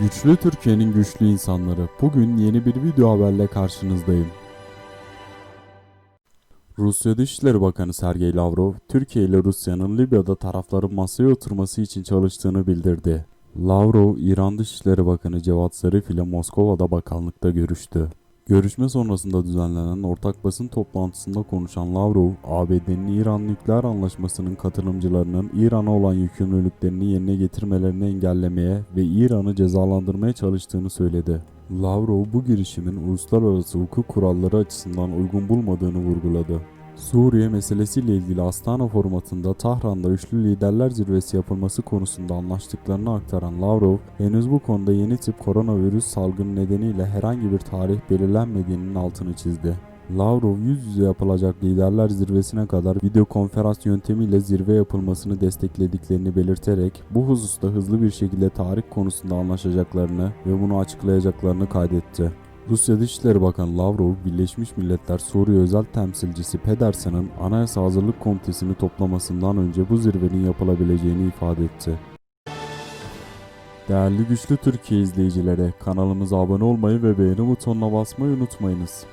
Güçlü Türkiye'nin güçlü insanları. Bugün yeni bir video haberle karşınızdayım. Rusya Dışişleri Bakanı Sergey Lavrov, Türkiye ile Rusya'nın Libya'da tarafların masaya oturması için çalıştığını bildirdi. Lavrov, İran Dışişleri Bakanı Cevat Zarif ile Moskova'da bakanlıkta görüştü. Görüşme sonrasında düzenlenen ortak basın toplantısında konuşan Lavrov, ABD'nin İran nükleer anlaşmasının katılımcılarının İran'a olan yükümlülüklerini yerine getirmelerini engellemeye ve İran'ı cezalandırmaya çalıştığını söyledi. Lavrov bu girişimin uluslararası hukuk kuralları açısından uygun bulmadığını vurguladı. Suriye meselesiyle ilgili Astana formatında Tahran'da üçlü liderler zirvesi yapılması konusunda anlaştıklarını aktaran Lavrov, henüz bu konuda yeni tip koronavirüs salgını nedeniyle herhangi bir tarih belirlenmediğinin altını çizdi. Lavrov yüz yüze yapılacak liderler zirvesine kadar video konferans yöntemiyle zirve yapılmasını desteklediklerini belirterek bu hususta hızlı bir şekilde tarih konusunda anlaşacaklarını ve bunu açıklayacaklarını kaydetti. Rusya Dışişleri Bakanı Lavrov, Birleşmiş Milletler Suriye Özel Temsilcisi Pedersen'in Anayasa Hazırlık Komitesi'ni toplamasından önce bu zirvenin yapılabileceğini ifade etti. Değerli Güçlü Türkiye izleyicileri, kanalımıza abone olmayı ve beğeni butonuna basmayı unutmayınız.